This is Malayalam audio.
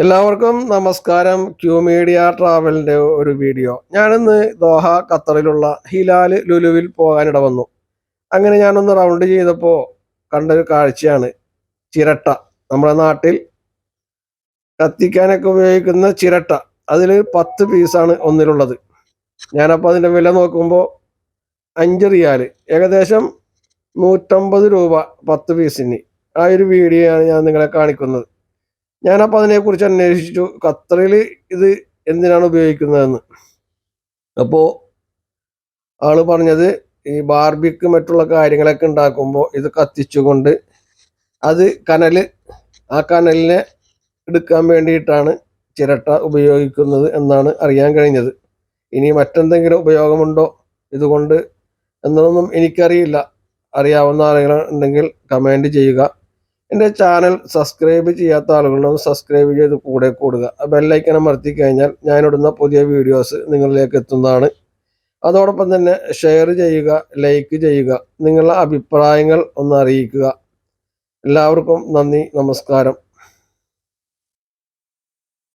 എല്ലാവർക്കും നമസ്കാരം. ക്യൂ മീഡിയ ട്രാവലിന്റെ ഒരു വീഡിയോ. ഞാനിന്ന് ദോഹ ഖത്തറിലുള്ള ഹിലാൽ ലുലുവിൽ പോകാനിട വന്നു. അങ്ങനെ ഞാനൊന്ന് റൗണ്ട് ചെയ്തപ്പോൾ കണ്ടൊരു കാഴ്ചയാണ്. ചിരട്ട. നമ്മുടെ നാട്ടിൽ കത്തിക്കാനൊക്കെ ഉപയോഗിക്കുന്ന ചിരട്ട. അതിൽ പത്ത് പീസാണ് ഒന്നിലുള്ളത്. ഞാനപ്പോൾ അതിന്റെ വില നോക്കുമ്പോൾ അഞ്ച് റിയാൽ ഏകദേശം നൂറ്റമ്പത് രൂപ പത്ത് പീസിന് ആ ഒരു വീഡിയോ ആണ് ഞാൻ നിങ്ങളെ കാണിക്കുന്നത്. ഞാനപ്പോൾ അതിനെക്കുറിച്ച് അന്വേഷിച്ചു. ഖത്തറിൽ ഇത് എന്തിനാണ് ഉപയോഗിക്കുന്നതെന്ന്. അപ്പോൾ ആൾ പറഞ്ഞത് ഈ ബാർബിക്ക് മറ്റുള്ള കാര്യങ്ങളൊക്കെ ഉണ്ടാക്കുമ്പോൾ ഇത് കത്തിച്ചുകൊണ്ട് അത് കനൽ ആ കനലിനെ എടുക്കാൻ വേണ്ടിയിട്ടാണ് ചിരട്ട ഉപയോഗിക്കുന്നത് എന്നാണ് അറിയാൻ കഴിഞ്ഞത്. ഇനി മറ്റെന്തെങ്കിലും ഉപയോഗമുണ്ടോ ഇതുകൊണ്ട് എന്നതൊന്നും എനിക്കറിയില്ല. അറിയാവുന്ന ആളുകൾ ഉണ്ടെങ്കിൽ കമന്റ് ചെയ്യുക. എന്റെ ചാനൽ സബ്സ്ക്രൈബ് ചെയ്യാത്ത ആളുകളൊന്നും സബ്സ്ക്രൈബ് ചെയ്ത് കൂടെ കൂടുക. ബെല്ലൈക്കൻ അമർത്തി കഴിഞ്ഞാൽ ഞാനിടുന്ന പുതിയ വീഡിയോസ് നിങ്ങളിലേക്ക് എത്തുന്നതാണ്. അതോടൊപ്പം തന്നെ ഷെയർ ചെയ്യുക ലൈക്ക് ചെയ്യുക നിങ്ങളുടെ അഭിപ്രായങ്ങൾ ഒന്ന് അറിയിക്കുക. എല്ലാവർക്കും നന്ദി നമസ്കാരം.